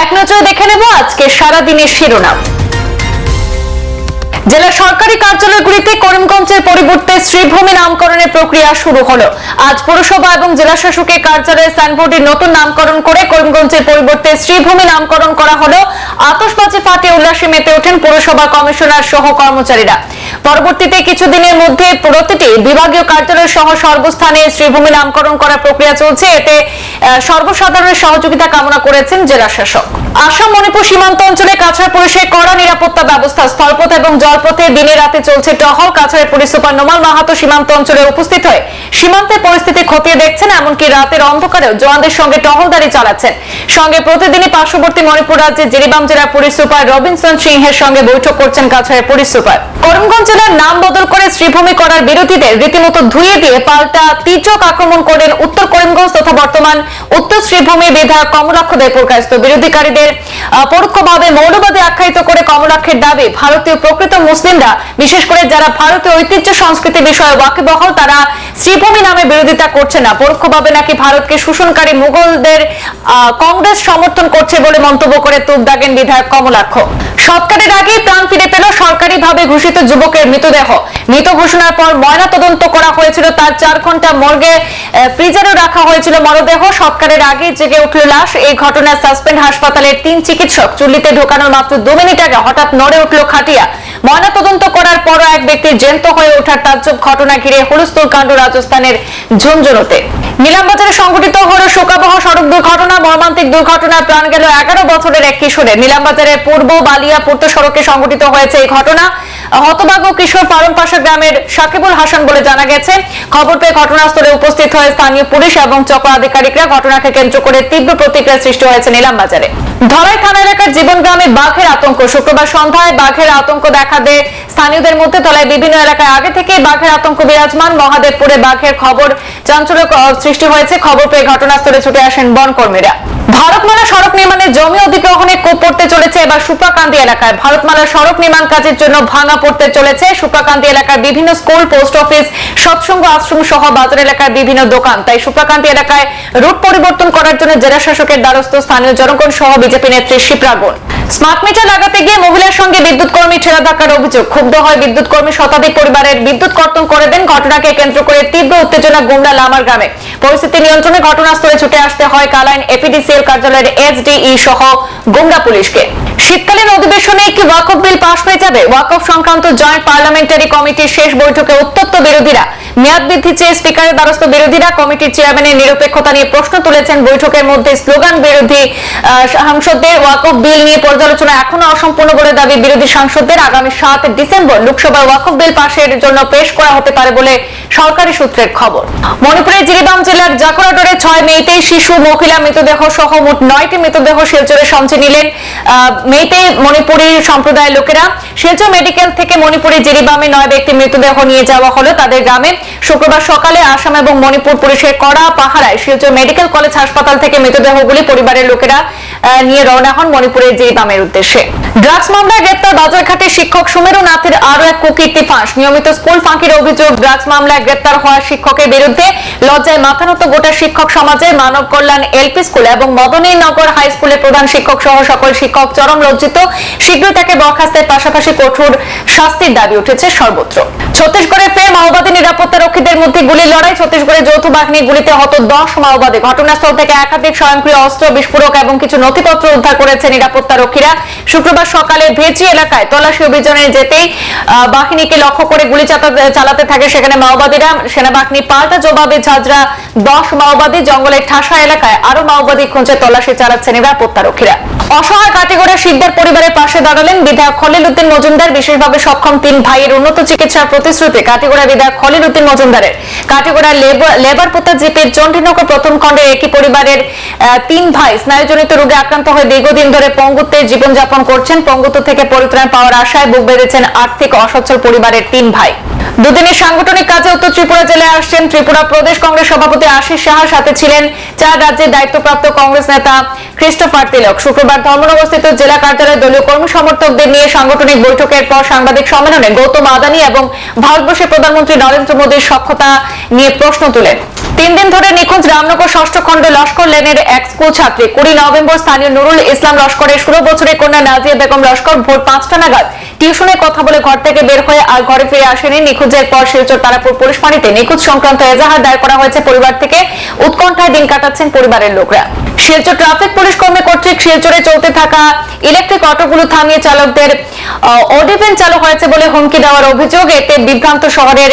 এক নজরে দেখে নেব আজকে সারাদিনের শিরোনাম। জেলা সরকারি কার্যালয়গুলিতে করিমগঞ্জের পরিবর্তে শ্রীভূমি নামকরণের প্রক্রিয়া শুরু হলো। আজ পৌরসভা এবং জেলা শাসকের কার্যালয়ে সাইনবোর্ডের নতুন নামকরণ করে করিমগঞ্জের পরিবর্তে শ্রীভূমি নামকরণ করা হলো। আতশবাজি ফাটিয়ে উল্লাসে মেতে ওঠেন পৌরসভা কমিশনার সহ কর্মচারীরা। পরবর্তীতে কিছুদিনের মধ্যে প্রতিটি বিভাগীয় কার্যালয় সহ সর্বস্থানে শ্রীভূমি নামকরণ করার প্রক্রিয়া চলছে। এতে সর্বসাধারণের সহযোগিতা কামনা করেছেন জেলা শাসক। আসাম মণিপুর সীমান্ত অঞ্চলে কাছাড় পুলিশের কড়া নিরাপত্তা ব্যবস্থা, স্থলপথ এবং জলপথে দিনে রাতে চলছে টহল। কাছাড়ের পুলিশ সুপার নোমাল মাহাতো সীমান্ত অঞ্চলে উপস্থিত হয়ে সীমান্তের পরিস্থিতি খতিয়ে দেখছেন, এমনকি রাতের অন্ধকারেও জওয়ানদের সঙ্গে টহলদারি চালাচ্ছেন। সঙ্গে প্রতিদিনই পার্শ্ববর্তী মণিপুর রাজ্যের জিরিবাম জেলার পুলিশ সুপার রবিনসন সিংহের সঙ্গে বৈঠক করছেন কাছাড়ের পুলিশ সুপার। করিমগঞ্জ জেলার নাম বদল করে শ্রীভূমি করার বিরোধীদের রীতিমতো ধুয়ে দিয়ে পাল্টা তীর্যক আক্রমণ করলেন উত্তর করিমগঞ্জ তথা বর্তমান উত্তর শ্রীভূমি বিধায়ক কমলাক্ষ দেব বিরোধীকারীদের পরোক্ষভাবে মৌলবাদী আখ্যায়িত করে কমলাক্ষের দাবি, ভারতীয় প্রকৃত মুসলিমরা, বিশেষ করে যারা ভারতীয় ঐতিহ্য সংস্কৃতি বিষয়ে ওয়াকিবহল, তারা শ্রীভূমি নামে বিরোধিতা করছে না। পরোক্ষভাবে নাকি ভারতকে শোষণকারী মুঘলদের কংগ্রেস সমর্থন করছে বলে মন্তব্য করে তুপ দাগেন বিধায়ক কমলাক্ষ। সৎকারের আগেই প্রাণ ফিরে পেল সরকারিভাবে ঘোষিত যুবকের মৃতদেহ। মৃত ঘোষণার পর ময়না তদন্ত করা হয়েছিল। তার চার ঘণ্টা মর্গে ফ্রিজারে রাখা হয়েছিল মরদেহ। সৎকারের আগে জেগে উঠল লাশ। এই ঘটনায় সাসপেন্ড হাসপাতালের তিন চিকিৎসক। চুল্লিতে ঢোকানোর মাত্র দু মিনিট আগে হঠাৎ নড়ে উঠল খাটিয়া। ময়না তদন্ত করার পরও এক ব্যক্তির জ্যান্ত হয়ে ওঠার তাজ্জব ঘটনা ঘিরে হুলস্থুল কাণ্ড রাজস্থানের ঝুনঝুনুতে নিলামবাজারে সংঘটিত হল শোকাবহ সড়ক দুর্ঘটনা, মর্মান্তিক দুর্ঘটনায় প্রাণ গেল এগারো বছরের এক কিশোরের। নিলামবাজারের পূর্ব বালিয়া পূর্ত সড়কে সংঘটিত হয়েছে এই ঘটনা। হতভাগ্য কিশোর ফারুমপাশা গ্রামের সাকিবুল হাসান বলে জানা গেছে। খবর পেয়ে ঘটনাস্থলে উপস্থিত হয় স্থানীয় পুলিশ এবং চক্র আধিকারিকরা ঘটনাকে কেন্দ্র করে তীব্র প্রতিক্রিয়া সৃষ্টি হয়েছে নিলামবাজারে। ধলাই থানা এলাকার জীবন গ্রামে বাঘের আতঙ্ক। শুক্রবার সন্ধ্যায় বাঘের আতঙ্ক দেখা দেয়। স্থানীয়দের মধ্যে তলায় বিভিন্ন এলাকায়। আগে থেকে বাঘের আতঙ্ক বিরাজমান। মহাদেবপুরে বাঘের খবর চাঞ্চল্য সৃষ্টি হয়েছে। খবর পেয়ে ঘটনাস্থলে ছুটে আসেন বনকর্মীরা। ভারতমালা সড়ক নির্মাণে জমি অধিগ্রহণে কোপ পড়তে চলেছে এবার সুপ্রাকান্তি এলাকায়। ভারতমালা সড়ক নির্মাণ কাজের জন্য ভাঙা পড়তে চলেছে সুপ্রাকান্তি এলাকার বিভিন্ন স্কুল, পোস্ট অফিস, সৎসঙ্গ আশ্রম সহ বাজার এলাকার বিভিন্ন দোকান। তাই সুপ্রাকান্তি এলাকায় রুট পরিবর্তন করার জন্য জেলা শাসকের দ্বারস্থ স্থানীয় জনগণ সহ বিজেপি নেত্রী শিপ্রাগন স্মার্ট মিটার লাগাতে গিয়ে মহিলার সঙ্গে বিদ্যুৎ কর্মী ধাক্কার অভিযোগ। ক্ষুব্ধ হয় বিদ্যুৎ কর্মী শতাধিক পরিবারের বিদ্যুৎ কর্তন করে দেন ঘটনাকে কেন্দ্র করে তীব্র উত্তেজনা গুমরা লামার গ্রামে। পরিস্থিতি নিয়ন্ত্রণে ঘটনাস্থলে ছুটে আসতে হয় কালাইন এপিডিসিএল কার্যালয়ের এসডিই সহ গুমরা পুলিশকে। শীতকালীন অধিবেশনে একটি ওয়াকফ বিল পাশ হয়ে যাবে। ওয়াকফ সংক্রান্ত জয়েন্ট পার্লামেন্টারি কমিটির শেষ বৈঠকে উত্তপ্ত বিরোধীরা মেয়াদ বৃদ্ধি চেয়ে স্পিকারের দ্বারস্থ বিরোধীরা কমিটির চেয়ারম্যানের নিরপেক্ষতা নিয়ে প্রশ্ন তুলেছেন। বৈঠকের মধ্যে স্লোগান বিরোধী সাংসদদের ওয়াকফ বিল নিয়ে পর্যালোচনা এখনও অসম্পূর্ণ বলে দাবি বিরোধী সাংসদদের। আগামী সাত ডিসেম্বর লোকসভায় ওয়াকফ বিল পাশের জন্য পেশ করা হতে পারে বলে সরকারি সূত্রের খবর। মণিপুরের জিরিবাম জেলার জাকরাডোরে ছয় মেয়েতেই শিশু, মহিলা মৃতদেহ সহ মোট নয়টি মৃতদেহ শিলচরে সমঝে নিলেন। মেয়েতে মণিপুরী সম্প্রদায়ের লোকেরা। শিলচর মেডিকেল থেকে মণিপুরের জিরিবামে নয় ব্যক্তি মৃতদেহ নিয়ে যাওয়া হলো। তাদের গ্রামে শুক্রবার সকালে আসাম এবং মণিপুর পুলিশের কড়া পাহারায় শিলচর মেডিকেল কলেজ হাসপাতাল থেকে মৃতদেহগুলি পরিবারের লোকেরা নিয়ে রওনা হন মণিপুরের জিরিবামের উদ্দেশ্যে। ড্রাগস মামলায় গ্রেপ্তার বাজারঘাটের শিক্ষক সুমেরু নাথের আরও এক কুকীর্তি ফাঁস নিয়মিত স্কুল ফাঁকির অভিযোগ ড্রাগস মামলায় গ্রেপ্তার হওয়া শিক্ষকের বিরুদ্ধে লজ্জায় মাথা নত গোটা শিক্ষক সমাজে, মানব কল্যাণ এলপি স্কুল এবং মদনীনগর হাই স্কুলের প্রধান শিক্ষক সহ সকল শিক্ষক চরম লজ্জিত। শীঘ্রই তাকে বরখাস্তের পাশাপাশি কঠোর শাস্তির দাবি উঠেছে সর্বত্র। ছত্তিশগড়ে ফের মাওবাদী নিরাপত্তা রক্ষীদের মধ্যে গুলির লড়াই ছত্তিশগড়ের যৌথ বাহিনীর গুলিতে হত দশ মাওবাদী। ঘটনাস্থল থেকে একাধিক স্বয়ংক্রিয় অস্ত্র, বিস্ফোরক এবং কিছু নথিপত্র উদ্ধার করেছে নিরাপত্তা রক্ষীরা। শুক্রবার সকালে ভেচি এলাকায় তল্লাশি অভিযানে যেতেই বাহিনীকে লক্ষ্য করে গুলি চালাতে থাকে সেখানে মাওবাদীরা। সেনাবাহিনী পাল্টা জবাবে ঝাঁঝরা দশ মাওবাদী। জঙ্গলের ঠাসা এলাকায় আরও মাওবাদী খুঁজে তল্লাশি চালাচ্ছে নিরাপত্তা রক্ষীরা। অসহায় কাটিগড়া শিকদার পরিবারের পাশে দাঁড়ালেন বিধায়ক খলিল উদ্দিন মজুমদার। বিশেষভাবে সক্ষম তিন ভাইয়ের উন্নত চিকিৎসার প্রতিশ্রুতি কাটিগড়া বিধায়ক খলিল উদ্দিন মজুমদারের। কাটিগড়া লেবার- লেবার পোতা জিপের চণ্ডীনগর প্রথম খণ্ডের একই পরিবারের তিন ভাই স্নায়ুজনিত রোগে আক্রান্ত হয়ে দীর্ঘদিন ধরে পঙ্গুত্বের জীবনযাপন করছেন। পঙ্গুত্ব থেকে পরিত্রাণ পাওয়ার আশায় বুক বেঁধেছেন আর্থিক অসচ্ছল পরিবারের তিন ভাই। দুদিনের সাংগঠনিক কাজে উত্তর ত্রিপুরা জেলায় আসছেন ত্রিপুরা প্রদেশ কংগ্রেস সভাপতি আশিস সাহার সাথে ছিলেন চার রাজ্যের দায়িত্বপ্রাপ্ত কংগ্রেস নেতা ক্রিস্টোফার তিলক। শুক্রবার জেলা কার্যালয়ে দলীয় কর্মী সমর্থকদের নিয়ে সাংগঠনিক বৈঠকের পর সাংবাদিক সম্মেলনে গৌতম আদানি এবং ভারতবর্ষের প্রধানমন্ত্রী নরেন্দ্র মোদীর সক্ষতা নিয়ে প্রশ্ন তুলেন। তিন দিন ধরে নিখোঁজ রামনগর ষষ্ঠ খণ্ড লস্কর লেনের এক স্কুল ছাত্রী। কুড়ি নভেম্বর স্থানীয় নুরুল ইসলাম লস্করের ষোলো বছরের কন্যা নাজিয়া বেগম লস্কর ভোর পাঁচটা নাগাদ টিউশনে কথা বলে ঘর থেকে বের হয়ে আর ঘরে ফিরে আসেনি। নিখোঁজের পর শিলচর তারাপুর পুলিশ ফাঁড়িতে নিখোঁজ সংক্রান্ত এজাহার দায়ের করা হয়েছে পরিবার থেকে। উৎকণ্ঠায় দিন কাটাচ্ছেন পরিবারের লোকরা। শিলচর ট্রাফিক পুলিশ কর্মী কর্তৃক শিলচরে চলতে থাকা ইলেকট্রিক অটোগুলো থামিয়ে চালকদের অডিভেন চালু হয়েছে বলে হুমকি দেওয়ার অভিযোগ। এতে বিভ্রান্ত শহরের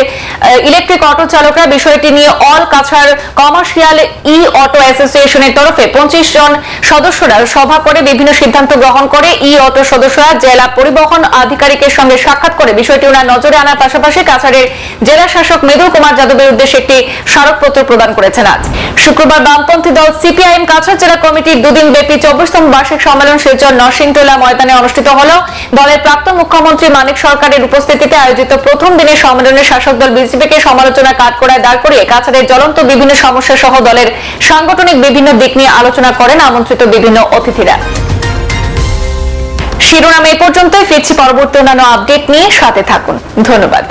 ইলেকট্রিক অটো চালকরা বিষয়টি নিয়ে all Cachar commercial e auto অ্যাসোসিয়েশনের তরফে পঁচিশ জন সদস্যরা সভা করে বিভিন্ন সিদ্ধান্ত গ্রহণ করে। ই অটো সদস্যরা জেলা পরিবহন আধিকারিকের সঙ্গে সাক্ষাৎ করে বিষয়টি ওনার নজরে আনার পাশাপাশি কাছাড়ের জেলা শাসক মৃদুল কুমার যাদবের উদ্দেশ্যে একটি স্মারকপত্র প্রদান করেছেন আজ। শুক্রবার বামপন্থী দল সিপিআইএম কাছাড় জেলা কমিটির দুদিন ব্যাপী চব্বিশতম বার্ষিক সম্মেলন শিলচর নরসিংটোলা ময়দানে অনুষ্ঠিত হল। দলের প্রাক্তন মুখ্যমন্ত্রী মানিক সরকারের উপস্থিতিতে আয়োজিত প্রথম দিনের সম্মেলনে শাসক দল বিজেপিকে সমালোচনা কাট করায় দাঁড় করিয়ে কাছাড়ের জ্বলন্ত বিভিন্ন সমস্যা সহ দলের সাংগঠনিক বিভিন্ন দিক নিয়ে আলোচনা করেন আমন্ত্রিত বিভিন্ন অতিথিরা। শিরোনাম এ পর্যন্তই। ফিরছি পরবর্তী অন্যান্য আপডেট নিয়ে সাথে থাকুন। ধন্যবাদ।